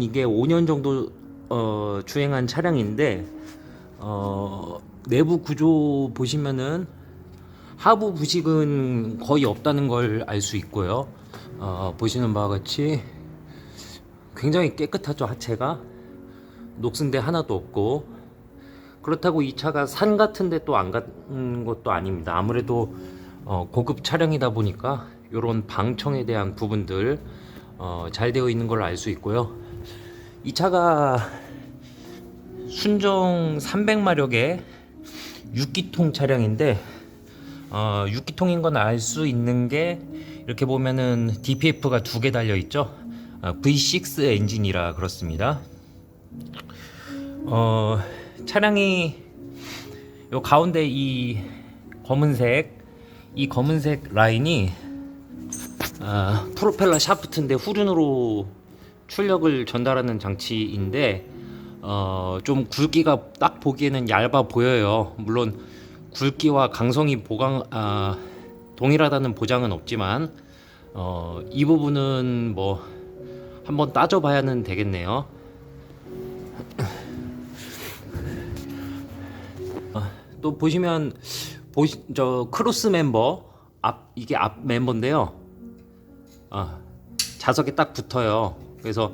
이게 5년 정도 어, 주행한 차량인데 어, 내부 구조 보시면은 하부 부식은 거의 없다는 걸 알 수 있고요. 어, 보시는 바와 같이 굉장히 깨끗하죠 하체가 녹슨데 하나도 없고 그렇다고 이 차가 산 같은데 또 안 간 것도 아닙니다. 아무래도 어, 고급 차량이다 보니까 이런 방청에 대한 부분들 어, 잘 되어 있는 걸 알 수 있고요. 이 차가 순정 300마력의 6기통 차량인데 어, 6기통인 건 알 수 있는 게 이렇게 보면은 DPF가 두 개 달려 있죠. 어, V6 엔진이라 그렇습니다. 어, 차량이 요 가운데 이 검은색 이 검은색 라인이 아, 프로펠러 샤프트인데 후륜으로 출력을 전달하는 장치인데 어, 좀 굵기가 딱 보기에는 얇아 보여요. 물론 굵기와 강성이 보강 아, 동일하다는 보장은 없지만 어, 이 부분은 뭐 한번 따져봐야는 되겠네요. 어, 또 보시면 보시, 저 크로스 멤버 앞 이게 앞 멤버인데요. 아, 자석에 딱 붙어요. 그래서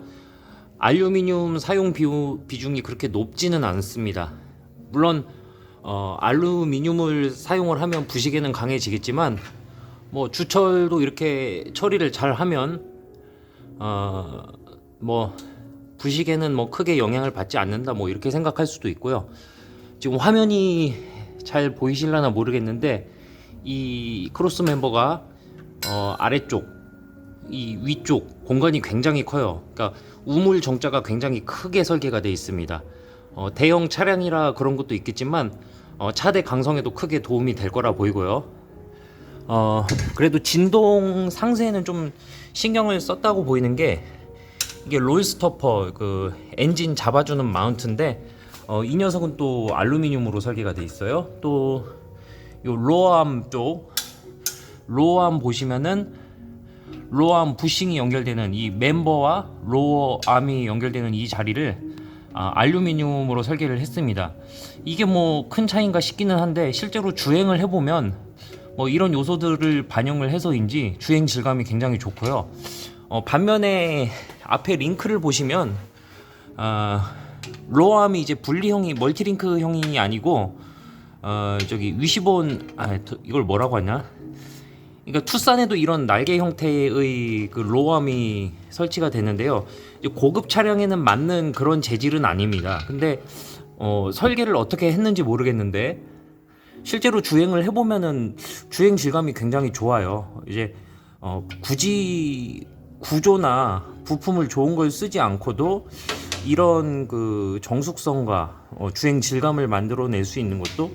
알루미늄 사용 비유, 비중이 그렇게 높지는 않습니다. 물론 어, 알루미늄을 사용을 하면 부식에는 강해지겠지만 뭐 주철도 이렇게 처리를 잘 하면 어, 뭐 부식에는 뭐 크게 영향을 받지 않는다 뭐 이렇게 생각할 수도 있고요. 지금 화면이 잘 보이실라나 모르겠는데 이 크로스 멤버가 어, 아래쪽 이 위쪽 공간이 굉장히 커요. 그러니까 우물 정자가 굉장히 크게 설계가 되어 있습니다. 어, 대형 차량이라 그런 것도 있겠지만 어, 차대 강성에도 크게 도움이 될 거라 보이고요. 어, 그래도 진동 상세에는 좀 신경을 썼다고 보이는 게 이게 롤스토퍼 그 엔진 잡아주는 마운트인데 어, 이 녀석은 또 알루미늄으로 설계가 돼 있어요. 또 요 로어암 쪽 로어암 보시면은 로어암 부싱이 연결되는 이 멤버와 로어 암이 연결되는 이 자리를 아, 알루미늄으로 설계를 했습니다. 이게 뭐 큰 차이인가 싶기는 한데 실제로 주행을 해보면 뭐 이런 요소들을 반영을 해서인지 주행 질감이 굉장히 좋고요. 어, 반면에 앞에 링크를 보시면 아, 로어암이 이제 분리형이 멀티링크형이 아니고 어, 저기 위시본 아 더- 이걸 뭐라고 하냐? 그러니까 투싼에도 이런 날개 형태의 그 로암이 설치가 되는데요. 고급 차량에는 맞는 그런 재질은 아닙니다. 근데 어, 설계를 어떻게 했는지 모르겠는데 실제로 주행을 해보면은 주행 질감이 굉장히 좋아요. 이제 어, 굳이 구조나 부품을 좋은 걸 쓰지 않고도 이런 그 정숙성과 어, 주행 질감을 만들어낼 수 있는 것도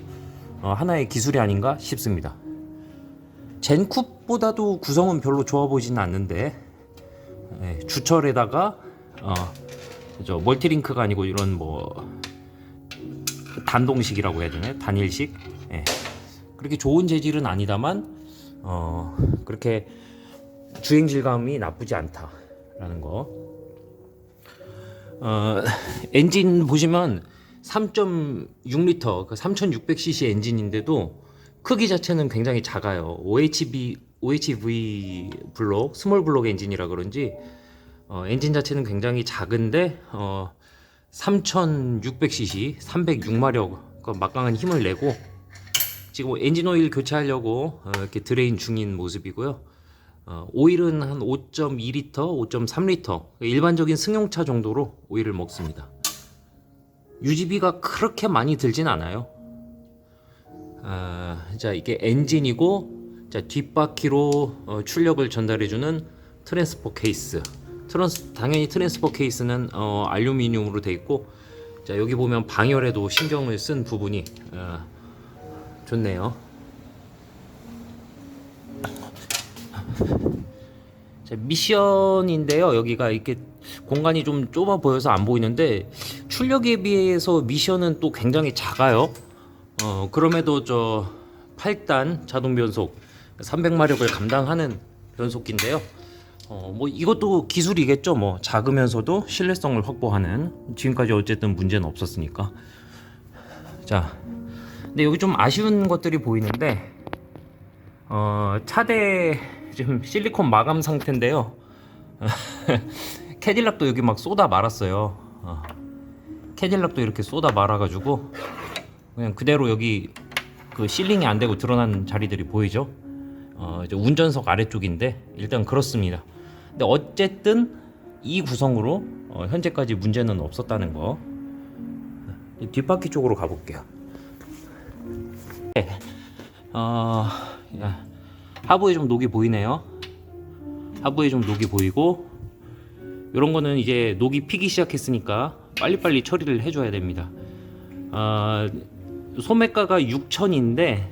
어, 하나의 기술이 아닌가 싶습니다. 젠쿱보다도 구성은 별로 좋아 보이지는 않는데 예, 주철에다가 어, 저 멀티링크가 아니고 이런 뭐 단동식이라고 해야 되나요? 단일식 예. 그렇게 좋은 재질은 아니다만 어, 그렇게 주행 질감이 나쁘지 않다라는 거. 어, 엔진 보시면 3.6L, 그 3600cc 엔진인데도 크기 자체는 굉장히 작아요. OHB, OHV 블록, 스몰 블록 엔진이라 그런지 어, 엔진 자체는 굉장히 작은데 어, 3600cc, 306마력 그 막강한 힘을 내고 지금 엔진 오일 교체하려고 어, 이렇게 드레인 중인 모습이고요. 어, 오일은 한 5.2리터, 5.3리터 일반적인 승용차 정도로 오일을 먹습니다. 유지비가 그렇게 많이 들진 않아요. 아, 자 이게 엔진이고 자 뒷바퀴로 어, 출력을 전달해주는 트랜스포 케이스. 트랜스 당연히 트랜스포 케이스는 어, 알루미늄으로 돼 있고 자 여기 보면 방열에도 신경을 쓴 부분이 어, 좋네요. 자, 미션인데요. 여기가 이렇게 공간이 좀 좁아 보여서 안 보이는데 출력에 비해서 미션은 또 굉장히 작아요. 어, 그럼에도 저 8단 자동 변속 300마력을 감당하는 변속기인데요. 어, 뭐 이것도 기술이겠죠. 뭐 작으면서도 신뢰성을 확보하는 지금까지 어쨌든 문제는 없었으니까. 자, 근데 여기 좀 아쉬운 것들이 보이는데 어, 차대 지금 실리콘 마감 상태인데요. 캐딜락도 여기 막 쏟아 말았어요. 어. 캐딜락도 이렇게 쏟아 말아가지고 그냥 그대로 여기 그 실링이 안 되고 드러난 자리들이 보이죠. 어, 이제 운전석 아래쪽인데 일단 그렇습니다. 근데 어쨌든 이 구성으로 어, 현재까지 문제는 없었다는 거. 이 뒷바퀴 쪽으로 가볼게요. 네. 어, 야, 하부에 좀 녹이 보이네요. 하부에 좀 녹이 보이고 이런 거는 이제 녹이 피기 시작했으니까 빨리빨리 처리를 해줘야 됩니다. 어, 소매가가 6천인데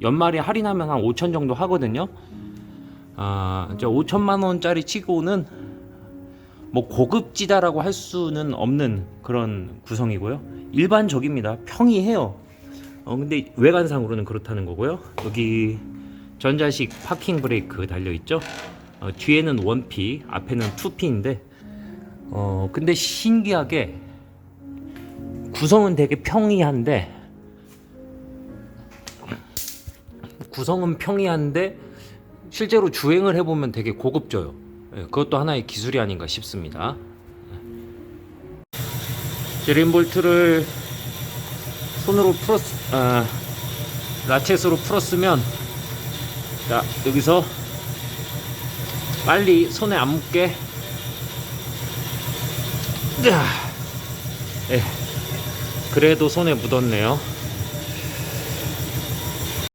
연말에 할인하면 한 5천 정도 하거든요. 아, 저 5천만 원짜리 치고는 뭐 고급지다라고 할 수는 없는 그런 구성이고요. 일반적입니다. 평이해요. 어, 근데 외관상으로는 그렇다는 거고요. 여기 전자식 파킹 브레이크 달려 있죠. 어, 뒤에는 원피, 앞에는 투피인데, 어, 근데 신기하게 구성은 되게 평이한데 구성은 평이한데 실제로 주행을 해보면 되게 고급져요. 예, 그것도 하나의 기술이 아닌가 싶습니다. 드림볼트를 손으로 풀었, 아, 라쳇으로 풀었으면 자 여기서 빨리 손에 안 묻게 자, 예, 그래도 손에 묻었네요.